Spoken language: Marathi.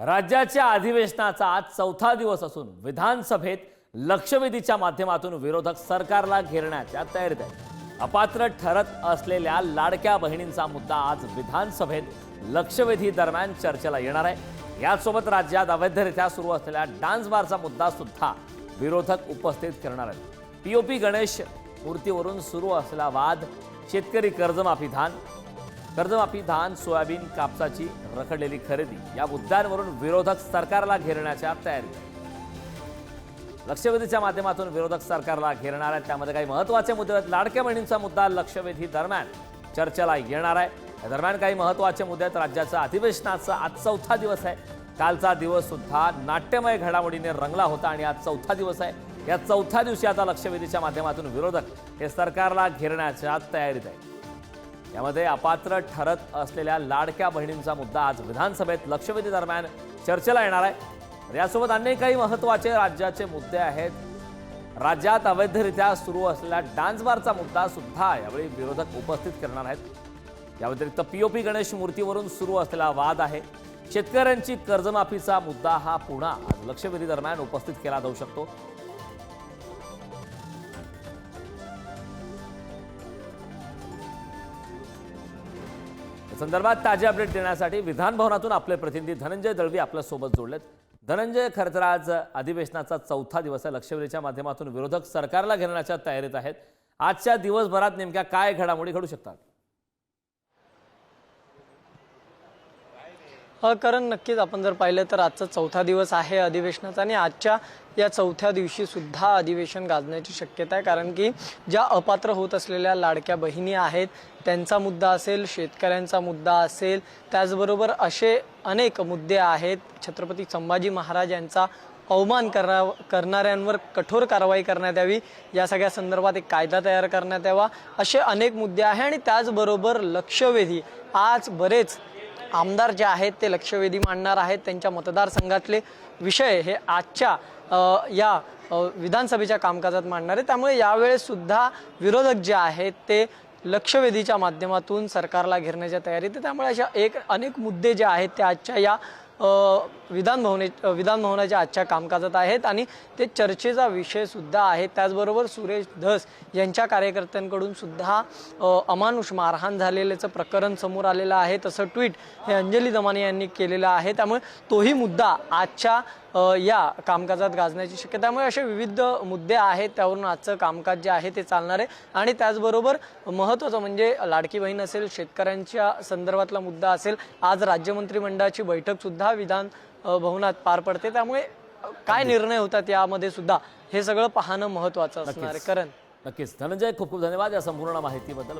राज्याच्या अधिवेशनाचा आज चौथा दिवस असून विधानसभेत लक्षवेधीच्या माध्यमातून विरोधक सरकारला घेरण्याच्या तयारीत आहेत. अपात्र ठरत असलेल्या लाडक्या बहिणींचा मुद्दा आज विधानसभेत लक्षवेधी दरम्यान चर्चेला येणार आहे. यासोबत राज्यात अवैधरित्या सुरू असलेल्या डान्स बारचा मुद्दा सुद्धा विरोधक उपस्थित करणार आहेत. पीओपी गणेश मूर्तीवरून सुरू असलेला वाद शेतकरी कर्जमाफी धान कर्जमाफी धान सोयाबीन कापसाची रखडलेली खरेदी या मुद्द्यांवरून विरोधक सरकारला घेरण्याच्या तयारी. लक्षवेधीच्या माध्यमातून विरोधक सरकारला घेरणार आहेत. त्यामध्ये काही महत्त्वाचे मुद्दे आहेत. लाडक्या बहिणींचा मुद्दा लक्षवेधी दरम्यान चर्चेला येणार आहे. या दरम्यान काही महत्त्वाचे मुद्दे आहेत. राज्याचा अधिवेशनाचा आज चौथा दिवस आहे. कालचा दिवस सुद्धा नाट्यमय घडामोडीने रंगला होता आणि आज चौथा दिवस आहे. या चौथ्या दिवशी आता लक्षवेधीच्या माध्यमातून विरोधक हे सरकारला घेरण्याच्या तयारीत आहे यामध्ये अपात्र ठरत असलेल्या लाडक्या बहिणींचा मुद्दा आज विधानसभेत लक्षवेधी दरम्यान चर्चेला येणार आहे. यासोबत अनेक काही महत्त्वाचे राज्याचे मुद्दे आहेत. राज्यात अवैधरित्या सुरू असलेल्या डान्सबारचा मुद्दा सुद्धा यावेळी विरोधक उपस्थित करणार आहेत. या व्यतिरिक्त पीओपी गणेश मूर्तीवरून सुरू असलेला वाद आहे. शेतकऱ्यांची कर्जमाफीचा मुद्दा हा पुन्हा आज लक्षवेधी दरम्यान उपस्थित केला जाऊ शकतो. संदर्भात ताजे अपडेट देण्यासाठी विधान भवनातून आपले प्रतिनिधी धनंजय दळवी आपल्यासोबत जोडलेत. धनंजय खरं तर आज अधिवेशनाचा चौथा दिवस आहे. लक्षवेधीच्या माध्यमातून विरोधक सरकारला घेण्याच्या तयारीत आहेत. आजच्या दिवसभरात नेमक्या काय घडामोडी घडू शकतात? कारण नक्कीच आपण जर पाहिलं तर आजचा चौथा दिवस आहे अधिवेशनाचा आणि आजच्या या चौथ्या दिवशी सुद्धा अधिवेशन गाजण्याची शक्यता आहे. कारण की ज्या अपात्र होत असलेल्या लाडक्या बहिणी आहेत त्यांचा मुद्दा असेल शेतकऱ्यांचा मुद्दा असेल त्याचबरोबर असे अनेक मुद्दे आहेत. छत्रपती संभाजी महाराज यांचा अवमान करा करणाऱ्यांवर कठोर कारवाई करण्यात यावी. या सगळ्या संदर्भात एक कायदा तयार करण्यात यावा. असे अनेक मुद्दे आहे आणि त्याचबरोबर लक्षवेधी आज बरेच आमदार जे आहेत ते लक्षवेधी मांडणार आहेत त्यांच्या मतदारसंघातले विषय हे आजच्या या विधानसभेच्या कामकाजात मांडणार आहे त्यामुळे यावेळेससुद्धा विरोधक जे आहेत ते लक्षवेधीच्या माध्यमातून सरकारला घेरण्याच्या तयारीत त्यामुळे अशा एक अनेक मुद्दे जे आहेत ते आजच्या या विधानभवने विधान भवने विधान भवनाच्या आजच्या कामकाजात आहेत आणि ते चर्चेचा विषयसुद्धा आहे. त्याचबरोबर सुरेश धस यांच्या कार्यकर्त्यांकडून सुद्धा अमानुष मारहाण झालेल्याचं प्रकरण समोर आलेलं आहे. तसं ट्विट हे अंजली दमाने यांनी केलेलं आहे. त्यामुळे तोही मुद्दा आजच्या या कामकाजात गाजण्याची शक्यता त्यामुळे असे विविध मुद्दे आहेत. त्यावरून आजचं कामकाज जे आहे ते चालणार आहे. आणि त्याचबरोबर महत्त्वाचं म्हणजे लाडकी बहीण असेल शेतकऱ्यांच्या संदर्भातला मुद्दा असेल आज राज्यमंत्री बैठकसुद्धा विधान भवनात पार पडते. त्यामुळे काय निर्णय होतात यामध्ये सुद्धा? हे सगळं पाहणं महत्त्वाचं असणार आहे. कारण. नक्कीच. धनंजय खूप खूप धन्यवाद या संपूर्ण माहितीबद्दल.